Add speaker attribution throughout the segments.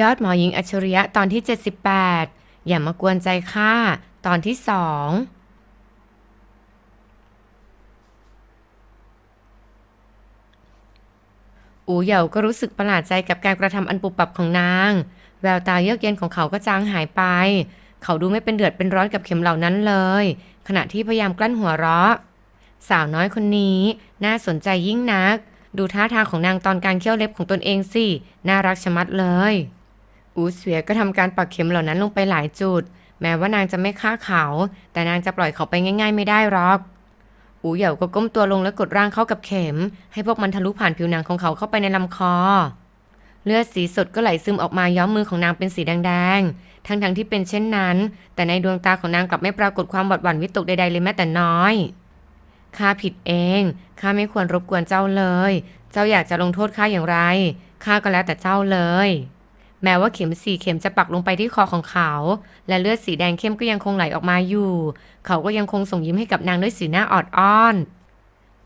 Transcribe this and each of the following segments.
Speaker 1: ยอดหมอหญิงอัจฉริยะตอนที่ 78 อย่ามากวนใจข้าตอนที่สองอูเหย่าก็รู้สึกประหลาดใจกับการกระทำอันปุบปับของนาง แววตาเยือกเย็นของเขาก็จางหายไป เขาดูไม่เป็นเดือดเป็นร้อนกับเข็มเหล่านั้นเลย ขณะที่พยายามกลั้นหัวเราะ สาวน้อยคนนี้น่าสนใจยิ่งนัก ดูท่าทางของนางตอนการเคี่ยวเล็บของตนเองสิ น่ารักชะมัดเลย อูเสวียก็ทำการปักเข็มเหล่านั้นลงไปหลายจุด แม้ว่านางจะไม่ฆ่าเขา แต่นางจะปล่อยเขาไปง่าย ๆ ไม่ได้หรอกอูเหย่าก็ก้มตัวลงและกดร่างเข้ากับเข็ม ให้พวกมันทะลุผ่านผิวหนังของเขาเข้าไปในลำคอ เลือดสีสดก็ไหลซึมออกมาย้อมมือของนางเป็นสีแดงๆทั้งๆที่เป็นเช่นนั้น แต่ในดวงตาของนางกลับไม่ปรากฏความหวาดหวั่นวิตกใดๆเลยแม้แต่น้อยข้าผิดเองข้าไม่ควรรบกวนเจ้าเลย เจ้าอยากจะลงโทษข้าอย่างไรข้าก็แล้วแต่เจ้าเลย แม้ว่าเข็มสี่เข็มจะปักลงไปที่คอของเขา และเลือดสีแดงเข้มก็ยังคงไหลออกมาอยู่ เขาก็ยังคงส่งยิ้มให้กับนางด้วยสีหน้าออดอ้อน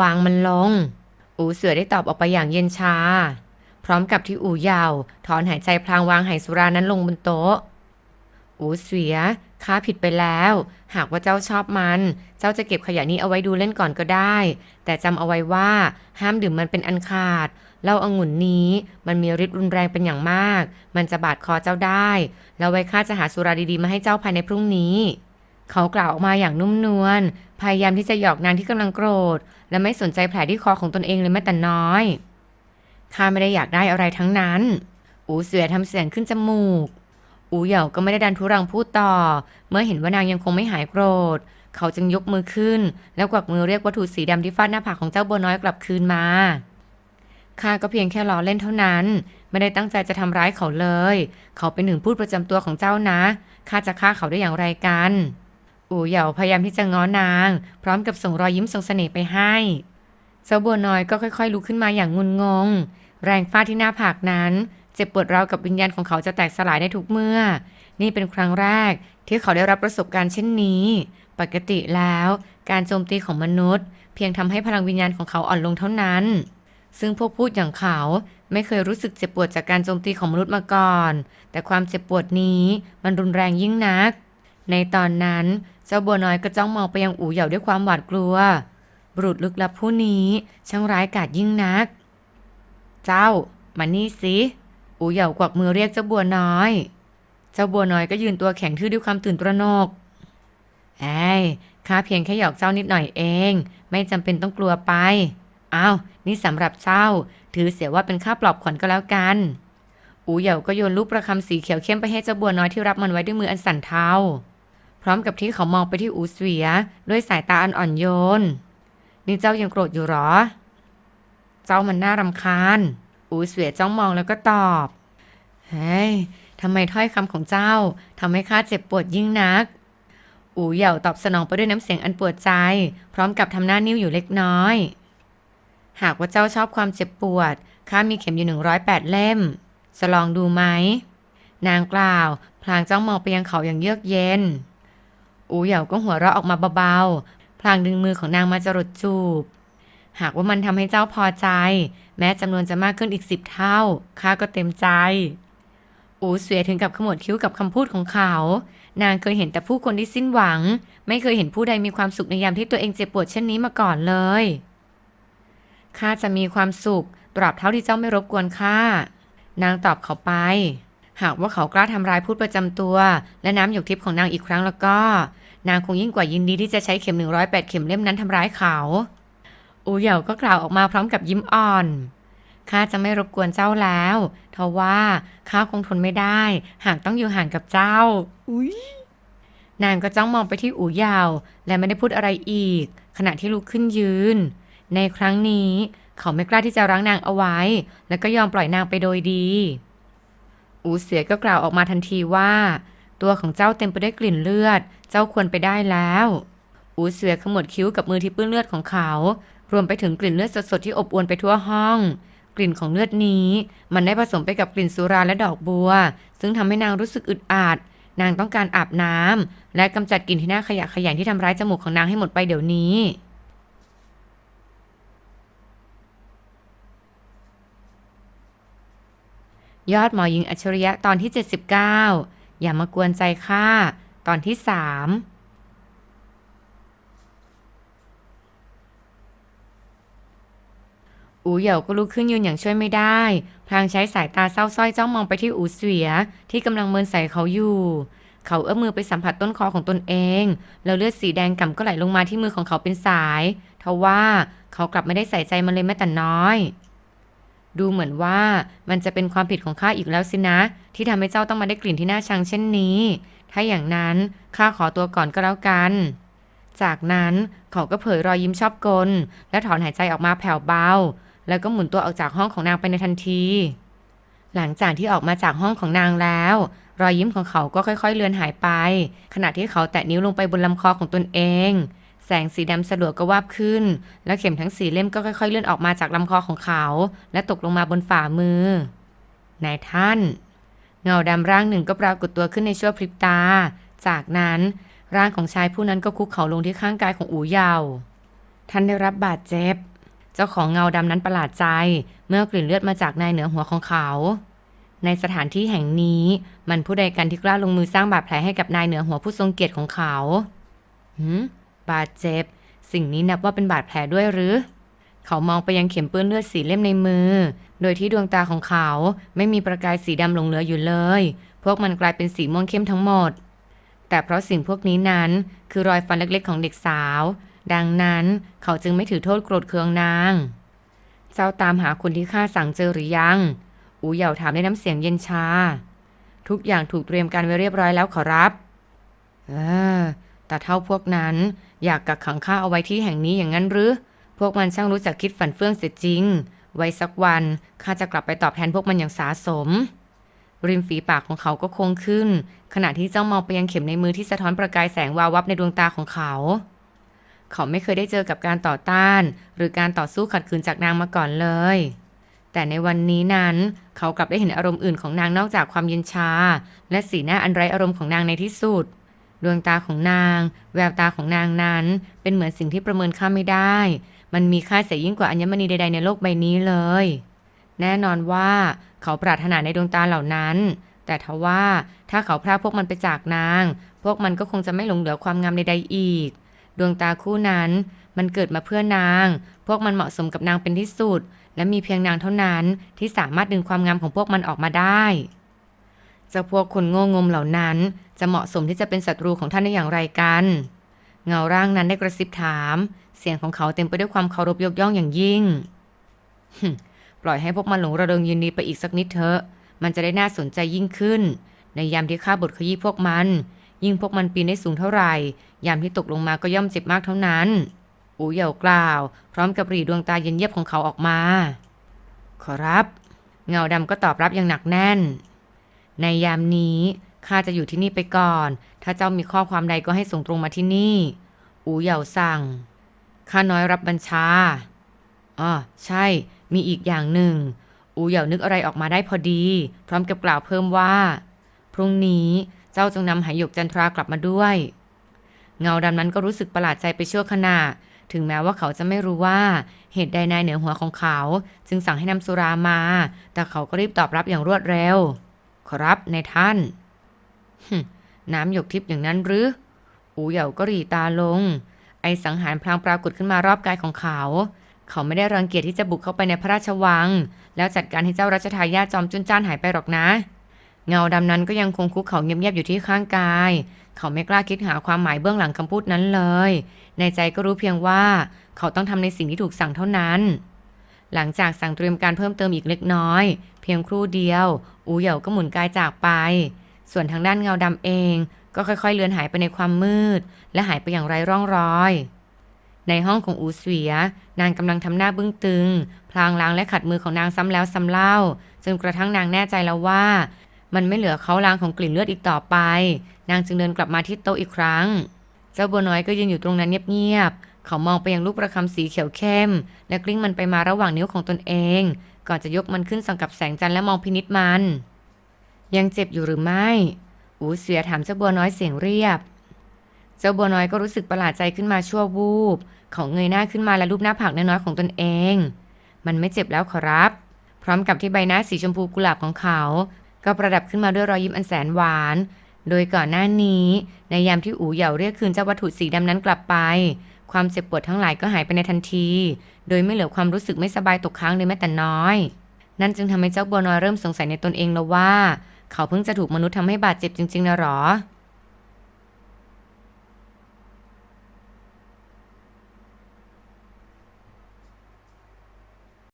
Speaker 1: วางมันลง อูเสือได้ตอบออกไปอย่างเย็นชา พร้อมกับที่อูยาว ถอนหายใจพลางวางไหสุรานั้นลงบนโต๊ะ อูเสือข้าผิดไปแล้ว หากว่าเจ้าชอบมัน เจ้าจะเก็บขยะนี้เอาไว้ดูเล่นก่อนก็ได้ แต่จำเอาไว้ว่าห้ามดื่มมันเป็นอันขาด เหล้าองุ่นนี้มันมีฤทธิ์รุนแรงเป็นอย่างมาก มันจะบาดคอเจ้าได้ แล้วไว้ข้าจะหาสุราดีๆมาให้เจ้าภายในพรุ่งนี้ เขากล่าวออกมาอย่างนุ่มนวล พยายามที่จะหยอกนางที่กำลังโกรธ และไม่สนใจแผลที่คอของตนเองเลยแม้แต่น้อย ข้าไม่ได้อยากได้อะไรทั้งนั้น อูเสือทำเสียงขึ้นจมูก อูเหย่าก็ไม่ได้ดันทุรังพูดต่อ เมื่อเห็นว่านางยังคงไม่หายโกรธเขาจึงยกมือขึ้น แล้วกวักมือเรียกวัตถุสีดำที่ฟาดหน้าผากของเจ้าบัวน้อยกลับคืนมา ข้าก็เพียงแค่ล้อเล่นเท่านั้น ไม่ได้ตั้งใจจะทำร้ายเขาเลย เขาเป็นหนึ่งพูดประจำตัวของเจ้านะ ข้าจะฆ่าเขาได้อย่างไรกัน อูเหย่าพยายามที่จะง้อนาง พร้อมกับส่งรอยยิ้มทรงเสน่ห์ไปให้ เจ้าบัวน้อยก็ค่อยๆลุกขึ้นมาอย่างงุนงง แรงฟาดที่หน้าผากนั้นเจ็บปวดราวกับวิญญาณของเขาจะแตกสลายได้ทุกเมื่อ นี่เป็นครั้งแรก ที่เขาได้รับประสบการณ์เช่นนี้ ปกติแล้ว การโจมตีของมนุษย์ เพียงทำให้พลังวิญญาณของเขาอ่อนลงเท่านั้น ซึ่งพวกพูดอย่างเขาไม่เคยรู้สึกเจ็บปวดจากการโจมตีของมนุษย์มาก่อน แต่ความเจ็บปวดนี้มันรุนแรงยิ่งนัก ในตอนนั้นเจ้าบัวน้อยก็จ้องมองไปยังอูเหย่าด้วยความหวาดกลัว บุรุษลึกลับผู้นี้ช่างร้ายกาจยิ่งนัก เจ้ามานี่สิอูเหย่ากวักมือเรียกเจ้าบัวน้อย เจ้าบัวน้อยก็ยืนตัวแข็งทื่อด้วยความตื่นตระหนกเอ้ยข้าเพียงแค่หยอกเจ้านิดหน่อยเอง ไม่จำเป็นต้องกลัวไป อ้าวนี่สำหรับเจ้า ถือเสียว่าเป็นค่าปลอบขวัญก็แล้วกัน อูเหย่าก็โยนลูกประคำสีเขียวเข้มไปให้เจ้าบัวน้อยที่รับมันไว้ด้วยมืออันสั่นเทาพร้อมกับที่เขามองไปที่อูเสวียด้วยสายตาอันอ่อนโยน นี่เจ้ายังโกรธอยู่หรอ เจ้ามันน่ารำคาญ อูเสวียจ้องมองแล้วก็ตอบ เฮ้ยทำไมถ้อยคำของเจ้าทำให้ข้าเจ็บปวดยิ่งนัก อูเหย่าตอบสนองไปด้วยน้ำเสียงอันปวดใจ พร้อมกับทำหน้านิ้วอยู่เล็กน้อย หากว่าเจ้าชอบความเจ็บปวด ข้ามีเข็มอยู่หนึ่งร้อยแปดเล่ม จะลองดูไหม นางกล่าว พลางจ้องมองไปยังเขาอย่างเยือกเย็น อูเหย่าก็หัวเราะออกมาเบาๆ พลางดึงมือของนางมาจรดจูบ หากว่ามันทำให้เจ้าพอใจ แม้จำนวนจะมากขึ้นอีกสิบเท่า ข้าก็เต็มใจ อูเสวียถึงกับขมวดคิ้วกับคำพูดของเขา นางเคยเห็นแต่ผู้คนที่สิ้นหวัง ไม่เคยเห็นผู้ใดมีความสุขในยามที่ตัวเองเจ็บปวดเช่นนี้มาก่อนเลย ข้าจะมีความสุข ตราบเท่าที่เจ้าไม่รบกวนข้านางตอบเขาไป หากว่าเขากล้าทำร้ายพูดประจำตัว และน้ำหยกทิพย์ของนางอีกครั้งแล้วก็ นางคงยิ่งกว่ายินดีที่จะใช้เข็มหนึ่งร้อยแปดเข็มเล่มนั้นทำร้ายเขา อูเหย่าก็กล่าวออกมาพร้อมกับยิ้มอ่อนข้าจะไม่รบกวนเจ้าแล้วทว่าข้าคงทนไม่ได้ หากต้องอยู่ห่างกับเจ้า อุ้ยนางก็จ้องมองไปที่อูเหยาว และไม่ได้พูดอะไรอีก ขณะที่ลุกขึ้นยืน ในครั้งนี้เขาไม่กล้าที่จะรั้งนางเอาไว้ แล้วก็ยอมปล่อยนางไปโดยดี อูเสียก็กล่าวออกมาทันทีว่า ตัวของเจ้าเต็มไปด้วยกลิ่นเลือด เจ้าควรไปได้แล้ว อูเสือขมวดคิ้วกับมือที่เปื้อนเลือดของเขา รวมไปถึงกลิ่นเลือดสดๆที่อบอวลไปทั่วห้อง กลิ่นของเลือดนี้ มันได้ผสมไปกับกลิ่นสุราและดอกบัว ซึ่งทำให้นางรู้สึกอึดอัดนางต้องการอาบน้ำและกำจัดกลิ่นที่น่าขยะแขยงที่ทำร้ายจมูกของนางให้หมดไปเดี๋ยวนี้ ยอดหมอหญิงอัจฉริยะตอนที่ 79 อย่ามากวนใจข้าตอนที่ 3อูเหย่าก็ลุกขึ้นยืนอย่างช่วยไม่ได้ พลางใช้สายตาเศร้าสร้อยจ้องมองไปที่อูเสวีย ที่กำลังเมินใส่เขาอยู่ เขาเอื้อมมือไปสัมผัสต้นคอของตนเอง แล้วเลือดสีแดงก่ำก็ไหลลงมาที่มือของเขาเป็นสาย ทว่าเขากลับไม่ได้ใส่ใจมันเลยแม้แต่น้อย ดูเหมือนว่ามันจะเป็นความผิดของข้าอีกแล้วสินะ ที่ทำให้เจ้าต้องมาได้กลิ่นที่น่าชังเช่นนี้ ถ้าอย่างนั้นข้าขอตัวก่อนก็แล้วกัน จากนั้นเขาก็เผยรอยยิ้มชอบกล และถอนหายใจออกมาแผ่วเบา แล้วก็หมุนตัวออกจากห้องของนางไปในทันที หลังจากที่ออกมาจากห้องของนางแล้ว รอยยิ้มของเขาก็ค่อย ๆ เลือนหายไป ขณะที่เขาแตะนิ้วลงไปบนลำคอของตนเอง แสงสีดำสลัวก็วาบขึ้น และเข็มทั้งสี่เล่มก็ค่อยๆ เลื่อนออกมาจากลำคอของเขา และตกลงมาบนฝ่ามือนายท่าน เงาดำร่างหนึ่งก็ปรากฏตัวขึ้นในชั่วพริบตา จากนั้นร่างของชายผู้นั้นก็คุกเข่าลงที่ข้างกายของอูเยาท่านได้รับบาดเจ็บ เจ้าของเงาดำนั้นประหลาดใจ เมื่อกลิ่นเลือดมาจากนายเหนือหัวของเขา ในสถานที่แห่งนี้มันผู้ใดกันที่กล้าลงมือสร้างบาดแผลให้กับนายเหนือหัวผู้ทรงเกียรติของเขาหืม บาดเจ็บ สิ่งนี้นับว่าเป็นบาดแผลด้วยหรือ เขามองไปยังเข็มเปื้อนเลือดสีเล่มในมือ โดยที่ดวงตาของเขาไม่มีประกายสีดำหลงเหลืออยู่เลย พวกมันกลายเป็นสีม่วงเข้มทั้งหมด แต่เพราะสิ่งพวกนี้นั้นคือรอยฟันเล็กๆ ของเด็กสาว ดังนั้นเขาจึงไม่ถือโทษโกรธเคืองนาง เจ้าตามหาคนที่ข้าสั่งเจอหรือยัง อูเหย่าถามด้วยน้ำเสียงเย็นชา ทุกอย่างถูกเตรียมการไว้เรียบร้อยแล้วขอรับ เออ แต่เท่าพวกนั้นอยากกักขังข้าเอาไว้ที่แห่งนี้อย่างนั้นหรือ พวกมันช่างรู้จักคิดฝันเฟื่องเสียจริง ไว้สักวันข้าจะกลับไปตอบแทนพวกมันอย่างสาสม ริมฝีปากของเขาก็โค้งขึ้น ขณะที่เจ้ามองไปยังเข็มในมือที่สะท้อนประกายแสงวาววับในดวงตาของเขา เขาไม่เคยได้เจอกับการต่อต้าน หรือการต่อสู้ขัดขืนจากนางมาก่อนเลย แต่ในวันนี้นั้น เขากลับได้เห็นอารมณ์อื่นของนางนอกจากความเย็นชา และสีหน้าอันไร้อารมณ์ของนางในที่สุด ดวงตาของนาง แววตาของนางนั้น เป็นเหมือนสิ่งที่ประเมินค่าไม่ได้ มันมีค่าเสียยิ่งกว่าอัญมณีใดๆในโลกใบนี้เลย แน่นอนว่าเขาปรารถนาในดวงตาเหล่านั้น แต่ทว่าถ้าเขาพรากพวกมันไปจากนาง พวกมันก็คงจะไม่หลงเหลือความงามใดๆอีก ดวงตาคู่นั้น มันเกิดมาเพื่อนาง พวกมันเหมาะสมกับนางเป็นที่สุด และมีเพียงนางเท่านั้นที่สามารถดึงความงามของพวกมันออกมาได้เจ้าพวกคนโง่งมเหล่านั้น จะเหมาะสมที่จะเป็นศัตรูของท่านได้อย่างไรกัน เงาร่างนั้นได้กระซิบถาม เสียงของเขาเต็มไปด้วยความเคารพยกย่องอย่างยิ่ง ปล่อยให้พวกมันหลงระเริงยินดีไปอีกสักนิดเถอะ มันจะได้น่าสนใจยิ่งขึ้น ในยามที่ข้าบทขยี้พวกมัน ยิ่งพวกมันปีนได้สูงเท่าไหร่ ยามที่ตกลงมาก็ย่อมเจ็บมากเท่านั้น อูเหย่ากล่าว พร้อมกับรีดวงตาเย็นเยียบของเขาออกมา ขอรับ เงาดำก็ตอบรับอย่างหนักแน่น ในยามนี้ ข้าจะอยู่ที่นี่ไปก่อน ถ้าเจ้ามีข้อความใดก็ให้ส่งตรงมาที่นี่ อูเหย่าสั่ง ข้าน้อยรับบัญชาอ๋อใช่ มีอีกอย่างหนึ่ง อูเหย่านึกอะไรออกมาได้พอดี พร้อมกับกล่าวเพิ่มว่า พรุ่งนี้เจ้าจงนำหหยกจันทรากลับมาด้วย เงาดำนั้นก็รู้สึกประหลาดใจไปชั่วขณะ ถึงแม้ว่าเขาจะไม่รู้ว่าเหตุใดนายเหนือหัวของเขา จึงสั่งให้นำสุรามา แต่เขาก็รีบตอบรับอย่างรวดเร็วขอรับในท่าน น้ำหยกทิพย์อย่างนั้นหรือ อูเหย่าก็หรีตาลง ไอสังหารพลางปรากฏขึ้นมารอบกายของเขา เขาไม่ได้รังเกียจที่จะบุกเข้าไปในพระราชวัง แล้วจัดการให้เจ้ารัชทายาทจอมจุนจ้านหายไปหรอกนะ เงาดำนั้นก็ยังคงคุกเข่าเงียบๆอยู่ที่ข้างกาย เขาไม่กล้าคิดหาความหมายเบื้องหลังคำพูดนั้นเลย ในใจก็รู้เพียงว่า เขาต้องทำในสิ่งที่ถูกสั่งเท่านั้นหลังจากสั่งเตรียมการเพิ่มเติมอีกเล็กน้อย เพียงครู่เดียว อูเหย่าก็หมุนกายจากไป ส่วนทางด้านเงาดำเอง ก็ค่อยๆ เลือนหายไปในความมืด และหายไปอย่างไร้ร่องรอย ในห้องของอูเสวีย นางกำลังทำหน้าบึ้งตึง พลางล้างและขัดมือของนางซ้ำแล้วซ้ำเล่า จนกระทั่งนางแน่ใจแล้วว่า มันไม่เหลือเขาลางของกลิ่นเลือดอีกต่อไป นางจึงเดินกลับมาที่โต๊ะอีกครั้ง เจ้าบัวน้อยก็ยืนอยู่ตรงนั้นเงียบๆ เขามองไปยังลูกประคำสีเขียวเข้ม และกลิ้งมันไปมาระหว่างนิ้วของตนเอง ก่อนจะยกมันขึ้นส่องกับแสงจันทร์และมองพินิษมัน ยังเจ็บอยู่หรือไม่ อูเสียถามเจ้าบัวน้อยเสียงเรียบ เจ้าบัวน้อยก็รู้สึกประหลาดใจขึ้นมาชั่ววูบเขาเงยหน้าขึ้นมาและรูปหน้าผากน้อยๆของตนเอง มันไม่เจ็บแล้วขอรับ พร้อมกับที่ใบหน้าสีชมพูกุหลาบของเขา ก็ประดับขึ้นมาด้วยรอยยิ้มอันแสนหวาน โดยก่อนหน้านี้ ในยามที่อูเหยาเรียกคืนเจ้าวัตถุสีดำนั้นกลับไป ความเจ็บปวดทั้งหลายก็หายไปในทันที โดยไม่เหลือความรู้สึกไม่สบายตกค้างเลยแม้แต่น้อย นั่นจึงทำให้เจ้าบัวน้อยเริ่มสงสัยในตนเองแล้วว่า เขาเพิ่งจะถูกมนุษย์ทำให้บาดเจ็บจริงๆนะหรอ